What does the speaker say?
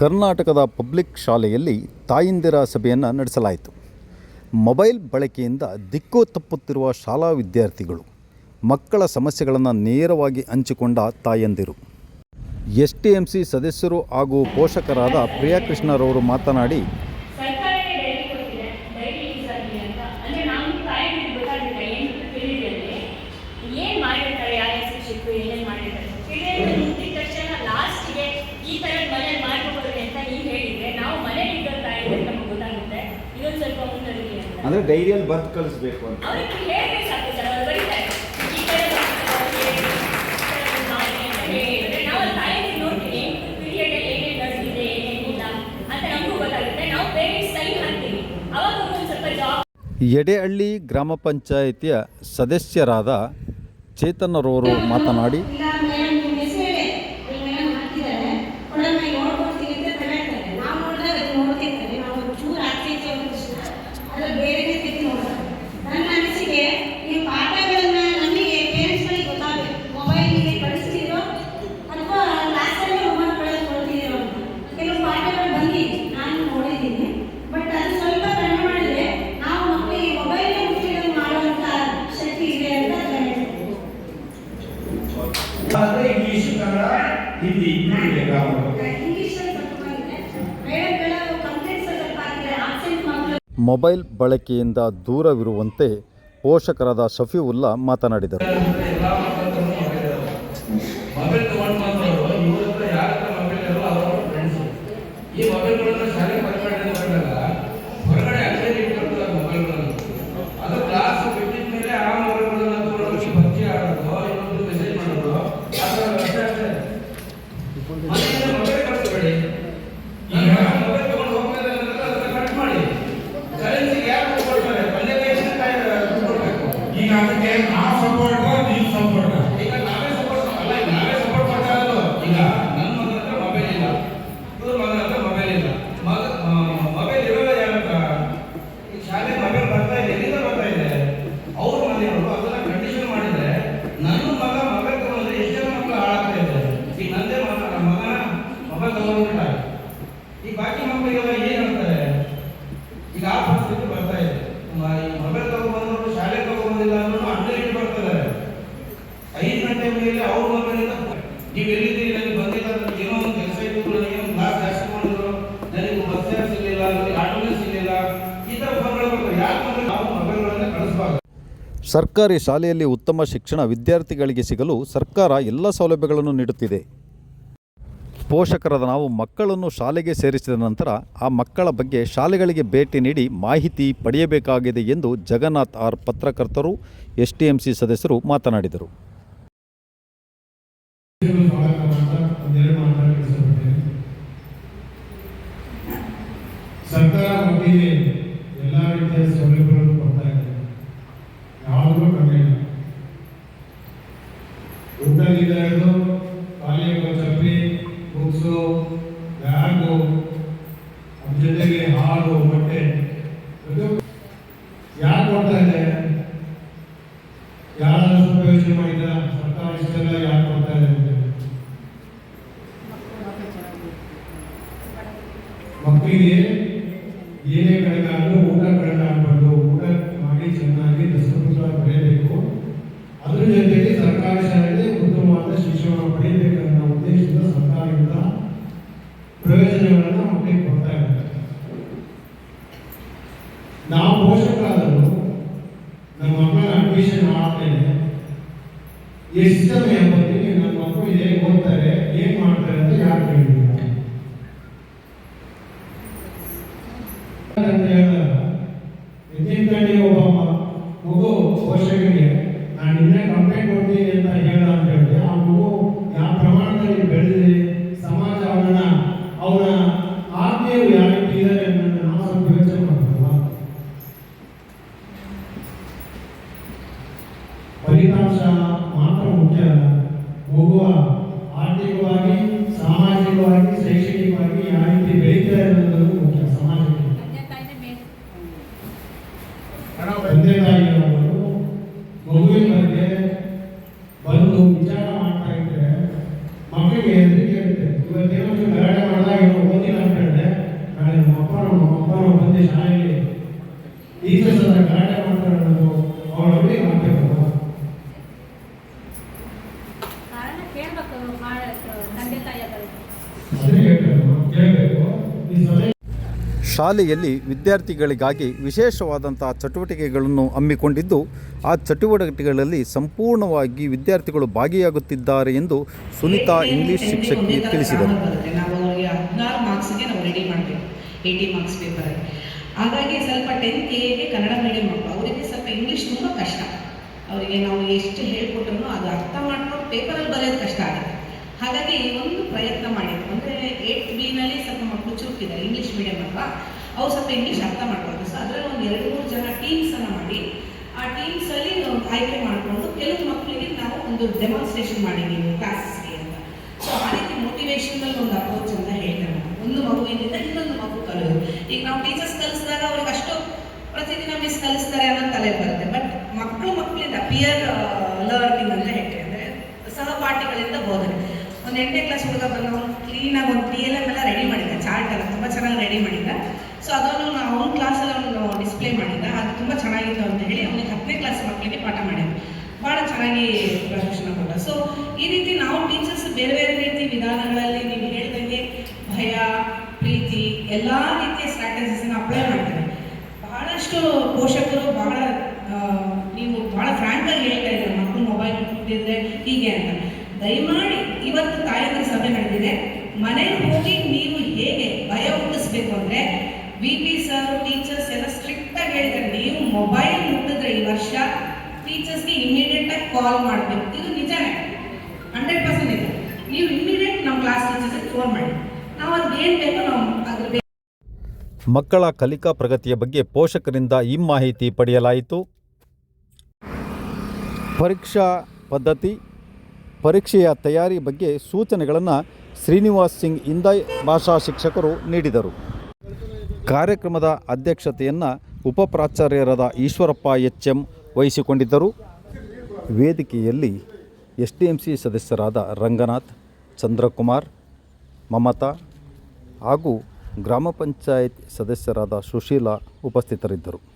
ಕರ್ನಾಟಕದ ಪಬ್ಲಿಕ್ ಶಾಲೆಯಲ್ಲಿ ತಾಯಂದಿರ ಸಭೆಯನ್ನು ನಡೆಸಲಾಯಿತು. ಮೊಬೈಲ್ ಬಳಕೆಯಿಂದ ದಿಕ್ಕು ತಪ್ಪುತ್ತಿರುವ ಶಾಲಾ ವಿದ್ಯಾರ್ಥಿಗಳು ಮಕ್ಕಳ ಸಮಸ್ಯೆಗಳನ್ನು ನೇರವಾಗಿ ಹಂಚಿಕೊಂಡ ತಾಯಂದಿರು. ಎಸ್ ಟಿ ಎಂ ಸಿ ಸದಸ್ಯರು ಹಾಗೂ ಪೋಷಕರಾದ ಪ್ರಿಯಾ ಕೃಷ್ಣರವರು ಮಾತನಾಡಿ ಅಂದ್ರೆ ಡೈರಿಯಲ್ಲಿ ಬರ್ತ್ ಕಳಿಸ್ಬೇಕು ಅಂತ. ಎಡೆಹಳ್ಳಿ ಗ್ರಾಮ ಪಂಚಾಯಿತಿಯ ಸದಸ್ಯರಾದ ಚೇತನರವರು ಮಾತನಾಡಿ ಆದರೆ ಇಂಗ್ಲಿಷ್ ಕನ್ನಡ ಹಿಂದಿ ಮೊಬೈಲ್ ಬಳಕೆಯಿಂದ ದೂರವಿರುವಂತೆ ಪೋಷಕರಾದ ಶಫೀವುಲ್ಲಾ ಮಾತನಾಡಿದರು. ಸರ್ಕಾರಿ ಶಾಲೆಯಲ್ಲಿ ಉತ್ತಮ ಶಿಕ್ಷಣ ವಿದ್ಯಾರ್ಥಿಗಳಿಗೆ ಸಿಗಲು ಸರ್ಕಾರ ಎಲ್ಲ ಸೌಲಭ್ಯಗಳನ್ನು ನೀಡುತ್ತಿದೆ. ಪೋಷಕರಾದ ನಾವು ಮಕ್ಕಳನ್ನು ಶಾಲೆಗೆ ಸೇರಿಸಿದ ನಂತರ ಆ ಮಕ್ಕಳ ಬಗ್ಗೆ ಶಾಲೆಗಳಿಗೆ ಭೇಟಿ ನೀಡಿ ಮಾಹಿತಿ ಪಡೆಯಬೇಕಾಗಿದೆ ಎಂದು ಜಗನ್ನಾಥ್ ಆರ್ ಪತ್ರಕರ್ತರು ಎಸ್ಟಿಎಂಸಿ ಸದಸ್ಯರು ಮಾತನಾಡಿದರು. ಸರ್ಕಾರ ಎಲ್ಲ ರೀತಿಯ ಮಗುವಿಗೆ ಏನೇ ಕಡಿಮೆ ಊಟ ಕಡಿಮೆ ಆಗಬಾರ್ದು ಊಟ ಮಾಡಿ ಚೆನ್ನಾಗಿ ದಸಪುತ್ರವಾಗಿ ಬೆಳೆಯಬೇಕು ಅದ್ರ ಜೊತೆಗೆ ಸರ್ಕಾರಿ ಶಾಲೆಯಲ್ಲಿ ಉತ್ತಮವಾದ ಶಿಕ್ಷಣ ಪಡೆಯಬೇಕನ್ನೋ ಉದ್ದೇಶದಿಂದ ಸರ್ಕಾರದಿಂದ ಪ್ರಯೋಜನಗಳನ್ನು ಮಕ್ಕಳಿಗೆ ಕೊಡ್ತಾ ಇದ್ದಾರೆ. ನಾವು ಪೋಷಕರಾದರು ನಮ್ಮ ಮಕ್ಕಳ ಅಡ್ಮಿಷನ್ ಮಾಡ್ತೇನೆ. ಎಷ್ಟು ಸಮಯ ಒಬ್ಬ ಮಗು ವರ್ಷಗಳಿಗೆ ನಾನು ಇನ್ನೇ ಕಂಪ್ಲೇಂಟ್ ಕೊಡ್ತೀನಿ ಟೀಚರ್ಸ್ ಹತ್ರ ಗಲಾಟೆ ಮಾಡಬೇಕು? ಶಾಲೆಯಲ್ಲಿ ವಿದ್ಯಾರ್ಥಿಗಳಿಗಾಗಿ ವಿಶೇಷವಾದಂತಹ ಚಟುವಟಿಕೆಗಳನ್ನು ಹಮ್ಮಿಕೊಂಡಿದ್ದು ಆ ಚಟುವಟಿಕೆಗಳಲ್ಲಿ ಸಂಪೂರ್ಣವಾಗಿ ವಿದ್ಯಾರ್ಥಿಗಳು ಭಾಗಿಯಾಗುತ್ತಿದ್ದಾರೆ ಎಂದು ಸುನಿತಾ ಇಂಗ್ಲಿಷ್ ಶಿಕ್ಷಕಿ ತಿಳಿಸಿದರು. ನಾವು ಹದಿನಾರು ಮಾರ್ಕ್ಸ್ಗೆ ನಾವು ರೆಡಿ ಮಾಡಬೇಕು ಏಯ್ಟಿ ಮಾರ್ಕ್ಸ್ ಪೇಪರಲ್ಲಿ ಹಾಗಾಗಿ ಸ್ವಲ್ಪ ಟೆಂತ್ ಎಗೆ ಕನ್ನಡ ಮೀಡಿಯಂ ಮಕ್ಕಳು ಅವರಿಗೆ ಸ್ವಲ್ಪ ಇಂಗ್ಲೀಷ್ ತುಂಬ ಕಷ್ಟ. ಅವರಿಗೆ ನಾವು ಎಷ್ಟು ಹೇಳ್ಕೊಟ್ರು ಅದು ಅರ್ಥ ಮಾಡ್ಕೊಂಡು ಪೇಪರಲ್ಲಿ ಬರೆಯೋದು ಕಷ್ಟ ಆಗುತ್ತೆ. ಹಾಗಾಗಿ ಒಂದು ಪ್ರಯತ್ನ ಮಾಡಿದ್ರು ಅಂದರೆ ಏಯ್ಟ್ ಬಿನಲ್ಲಿ ಸ್ವಲ್ಪ ಮಕ್ಕಳು ಚುರುಕಿದ್ದಾರೆ. ಇಂಗ್ಲೀಷ್ ಮೀಡಿಯಂ ಅಲ್ವಾ? ಅವ್ರು ಸ್ವಲ್ಪ ಇಂಗ್ಲೀಷ್ ಅರ್ಥ ಮಾಡ್ಬೋದು ಸೊ ಅದರಲ್ಲಿ ಒಂದು ಎರಡು ಮೂರು ಜನ ಟೀಮ್ಸನ್ನು ಮಾಡಿ. ಆ ಟೀಮ್ಸಲ್ಲಿ ಆಯ್ಕೆ ಮಾಡಿಕೊಂಡು, ಕೆಲವು ಮಕ್ಕಳಿಗೆ ನಾವು ಒಂದು ಡೆಮಾನ್ಸ್ಟ್ರೇಷನ್ ಮಾಡಿದ್ದೀವಿ ಕ್ಲಾಸಸ್ಗೆ ಅಂತ ಸೊ ಆ ರೀತಿ ಮೋಟಿವೇಶನಲ್ ಒಂದು ಅಪ್ರೋಚ್ ಅಂತ ಹೇಳ್ತೇವೆ ನಾವು ಒಂದು ಮಗುವಿನಿಂದ ಇನ್ನೊಂದು ಮಗು ಕಲಿಯೋದು ಈಗ ನಾವು ಟೀಚರ್ಸ್ ಕಲಿಸಿದಾಗ ಅವ್ರಿಗೆ ಅಷ್ಟು ಕಲಿಸ್ತಾರೆ ಅನ್ನೋ ತಲೆ ಬರುತ್ತೆ. ಬಟ್ ಮಕ್ಕಳು ಮಕ್ಕಳಿಂದ ಪಿಯರ್ ಲರ್ನಿಂಗ್ ಅಂತ ಹೇಳ್ತೀವಿ ಅಂದರೆ ಸಹಪಾಠಿಗಳಿಂದ ಬೋಧನೆ. ಒಂದು ಎಂಟನೇ ಕ್ಲಾಸ್ ಹುಡುಗ ಬಂದು ಕ್ಲೀನಾಗಿ ಒಂದು ಪಿ ಎಲ್ ಎಂ ಎಲ್ಲ ರೆಡಿ ಮಾಡಿದ್ದ ಚಾರ್ಟ್ ಎಲ್ಲ ತುಂಬ ಚೆನ್ನಾಗಿ ರೆಡಿ ಮಾಡಿದ್ದ. ಸೊ ಅದನ್ನು ಅವ್ನ ಕ್ಲಾಸಲ್ಲಿ ಅವನು ಡಿಸ್ಪ್ಲೇ ಮಾಡಿದ್ದ. ಅದು ತುಂಬ ಚೆನ್ನಾಗಿತ್ತು ಅಂತ ಹೇಳಿ ಅವನಿಗೆ ಹತ್ತನೇ ಕ್ಲಾಸ್ ಮಕ್ಕಳಿಗೆ ಪಾಠ ಮಾಡಿದ್ದ. ಭಾಳ ಚೆನ್ನಾಗಿ ಪ್ರದರ್ಶನ ಕೊಟ್ಟ. ಸೊ ಈ ರೀತಿ ನಾವು ಟೀಚರ್ಸ್ ಬೇರೆ ಬೇರೆ ರೀತಿ ವಿಧಾನಗಳಲ್ಲಿ ನೀವು ಹೇಳಿದಂಗೆ ಭಯ, ಪ್ರೀತಿ, ಎಲ್ಲ ರೀತಿಯ ಪೋಷಕರು ಬಹಳ ನೀವು ಬಹಳ ಫ್ರ್ಯಾಂಕಾಗಿ ಹೇಳ್ತಾ ಇದ್ದಾರೆ, ಮಕ್ಕಳು ಮೊಬೈಲ್ ಕೊಟ್ಟಿದ್ರೆ ಹೀಗೆ ಅಂತ. ದಯಮಾಡಿ ಇವತ್ತು ತಾಯಂದ್ರ ಸಭೆ ನಡೆದಿದೆ. ಮನೆಗೆ ಹೋಗಿ ನೀವು ಹೇಗೆ ಭಯ ಹುಟ್ಟಿಸ್ಬೇಕು ಅಂದರೆ ವಿ ಪಿ ಸರ್ ಟೀಚರ್ಸ್ ಎಲ್ಲ ಸ್ಟ್ರಿಕ್ಟ್ ಆಗಿ ಹೇಳಿದ್ದಾರೆ. ನೀವು ಮೊಬೈಲ್ ಮುಟ್ಟಿದ್ರೆ ಈ ವರ್ಷ ಟೀಚರ್ಸ್ಗೆ ಇಮಿಡಿಯೇಟಾಗಿ ಕಾಲ್ ಮಾಡಬೇಕು. ಇದು ನಿಜನೇ. ಹಂಡ್ರೆಡ್ ಪರ್ಸೆಂಟ್ ಇದೆ. ನೀವು ಇಮಿಡಿಯೇಟ್ ನಮ್ಮ ಕ್ಲಾಸ್ ಟೀಚರ್ಸ್ಗೆ ಫೋನ್ ಮಾಡಿ. ನಾವು ಏನು ಬೇಕೋ ನಾವು ಮಕ್ಕಳ ಕಲಿಕಾ ಪ್ರಗತಿಯ ಬಗ್ಗೆ ಪೋಷಕರಿಂದ ಈ ಮಾಹಿತಿ ಪಡೆಯಲಾಯಿತು. ಪರೀಕ್ಷಾ ಪದ್ಧತಿ, ಪರೀಕ್ಷೆಯ ತಯಾರಿ ಬಗ್ಗೆ ಸೂಚನೆಗಳನ್ನು ಶ್ರೀನಿವಾಸ್ ಸಿಂಗ್ ಇಂದಾಯ್ ಭಾಷಾ ಶಿಕ್ಷಕರು ನೀಡಿದರು. ಕಾರ್ಯಕ್ರಮದ ಅಧ್ಯಕ್ಷತೆಯನ್ನು ಉಪಪ್ರಾಚಾರ್ಯರಾದ ಈಶ್ವರಪ್ಪ ಎಚ್ ಎಂ ವಹಿಸಿಕೊಂಡಿದ್ದರು. ವೇದಿಕೆಯಲ್ಲಿ ಎಸ್ ಡಿ ಎಂ ಸಿ ಸದಸ್ಯರಾದ ರಂಗನಾಥ್, ಚಂದ್ರಕುಮಾರ್, ಮಮತಾ ಹಾಗೂ ಗ್ರಾಮ ಪಂಚಾಯತ್ ಸದಸ್ಯರಾದ ಸುಶೀಲಾ ಉಪಸ್ಥಿತರಿದ್ದರು.